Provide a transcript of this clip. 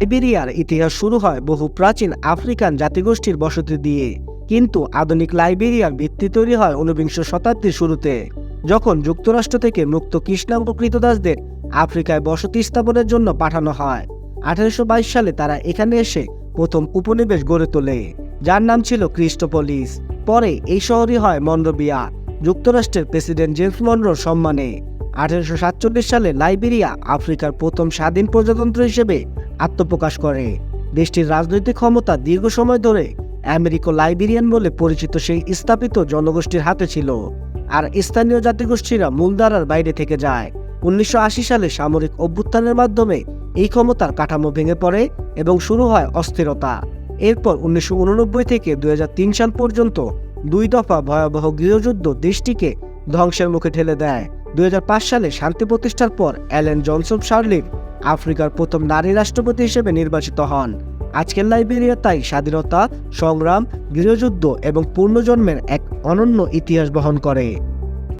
লাইবেরিয়ার ইতিহাস শুরু হয় বহু প্রাচীন আফ্রিকান জাতিগোষ্ঠীর বসতি দিয়ে। কিন্তু আধুনিক লাইবেরিয়ার ভিত্তি তৈরি হয় ঊনবিংশ শতাব্দীর শুরুতে, যখন যুক্তরাষ্ট্র থেকে মুক্ত কৃষ্ণাঙ্গ কৃতদাসদের আফ্রিকায় বসতি স্থাপনের জন্য পাঠানো হয়। আঠারোশো বাইশ সালে তারা এখানে এসে প্রথম উপনিবেশ গড়ে তোলে, যার নাম ছিল ক্রিস্টোপলিস। পরে এই শহরই হয় মন্ডবিয়া, যুক্তরাষ্ট্রের প্রেসিডেন্ট জেমস মনরোর সম্মানে। আঠারোশো সাতচল্লিশ সালে লাইবেরিয়া আফ্রিকার প্রথম স্বাধীন প্রজাতন্ত্র হিসেবে আত্মপ্রকাশ করে। দেশটির রাজনৈতিক ক্ষমতা দীর্ঘ সময় ধরে আমেরিকো লাইবেরিয়ান বলে পরিচিত সেই স্থাপিত জনগোষ্ঠীর হাতে ছিল। আর স্থানীয় জাতিগোষ্ঠীরা মূলধারার বাইরে থেকে যায়। উনিশশো আশি সালে সামরিক অভ্যুত্থানের মাধ্যমে এই ক্ষমতার কাঠামো ভেঙে পড়ে এবং শুরু হয় অস্থিরতা। এরপর উনিশশো উননব্বই থেকে দুই হাজার তিন সাল পর্যন্ত দুই দফা ভয়াবহ গৃহযুদ্ধ দেশটিকে ধ্বংসের মুখে ঠেলে দেয়। দুই হাজার পাঁচ সালে শান্তি প্রতিষ্ঠার পর অ্যালেন জনসন শার্লিফ আফ্রিকার প্রথম নারী রাষ্ট্রপতি হিসেবে নির্বাচিত হন। আজকের লাইবেরিয়া তাই স্বাধীনতা, সংগ্রাম, গৃহযুদ্ধ এবং পূর্ণজন্মের এক অনন্য ইতিহাস বহন করে।